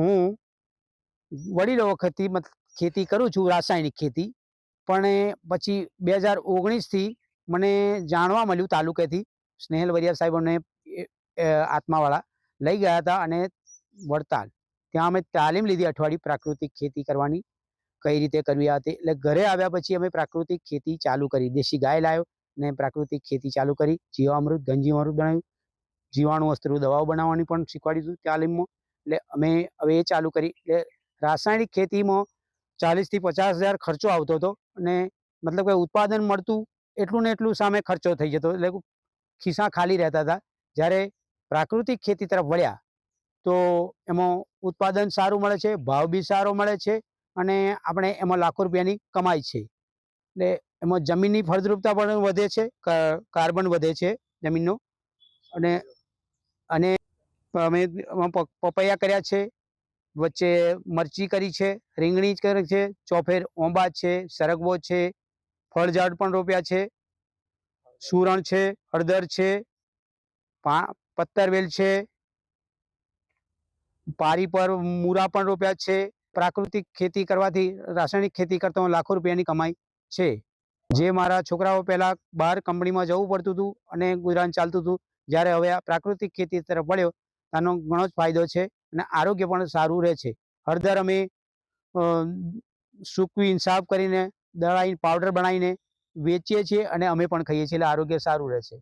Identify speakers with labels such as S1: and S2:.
S1: હું વડીલો વખતથી ખેતી કરું છું, રાસાયણિક ખેતી. પણ પછી બે હજાર ઓગણીસથી મને જાણવા મળ્યું તાલુકેથી, સ્નેહલ વરિયા સાહેબ અમને આત્માવાળા લઈ ગયા હતા અને વડતાલ. ત્યાં અમે તાલીમ લીધી અઠવાડિયું પ્રાકૃતિક ખેતી કરવાની, કઈ રીતે કરવી આ તે. એટલે ઘરે આવ્યા પછી અમે પ્રાકૃતિક ખેતી ચાલુ કરી. દેશી ગાય લાવ્યો ને પ્રાકૃતિક ખેતી ચાલુ કરી. જીવામૃત, ગંજીવામૃત બનાવ્યું. જીવાણુ, અસ્ત્રો દવાઓ બનાવવાની પણ શીખવાડીશું તાલીમમાં. એટલે અમે હવે એ ચાલુ કરી. એટલે રાસાયણિક ખેતીમાં ચાલીસથી પચાસ હજાર ખર્ચો આવતો હતો અને મતલબ કે ઉત્પાદન મળતું એટલું ને એટલું સામે ખર્ચો થઈ જતો. એટલે ખિસ્સા ખાલી રહેતા હતા. જ્યારે પ્રાકૃતિક ખેતી તરફ વળ્યા, તો એમાં ઉત્પાદન સારું મળે છે, ભાવ બી સારો મળે છે અને આપણે એમાં લાખો રૂપિયાની કમાઈ છે. એટલે એમાં જમીનની ફળદ્રુપતા પણ વધે છે કાર્બન વધે છે જમીનનો અને અને અમે પપૈયા કર્યા છે, વચ્ચે મરચી કરી છે, રીંગણી કરી છે, ચોફેર ઓંબા છે, સરગવો છે ફળ ઝાડ પણ રોપ્યા છે, સુરણ છે, હળદર છે પત્તરવેલ છે, પારી પર મૂરા પણ રોપ્યા છે, પ્રાકૃતિક ખેતી કરવાથી, રાસાયણિક ખેતી કરતા લાખો રૂપિયાની કમાઈ છે. જે મારા છોકરાઓ પહેલાં બહાર કંપનીમાં જવું પડતું હતું અને ગુજરાન ચાલતું હતું, જ્યારે હવે આ પ્રાકૃતિક ખેતી તરફ વળ્યો આનો ઘણો જ ફાયદો છે અને આરોગ્ય પણ સારું રહે છે. હળદર અમે સૂકવી સાફ કરીને દળાઈને, પાવડર બનાવીને વેચીએ છીએ અને અમે પણ ખાઈએ છીએ એટલે આરોગ્ય સારું રહે છે.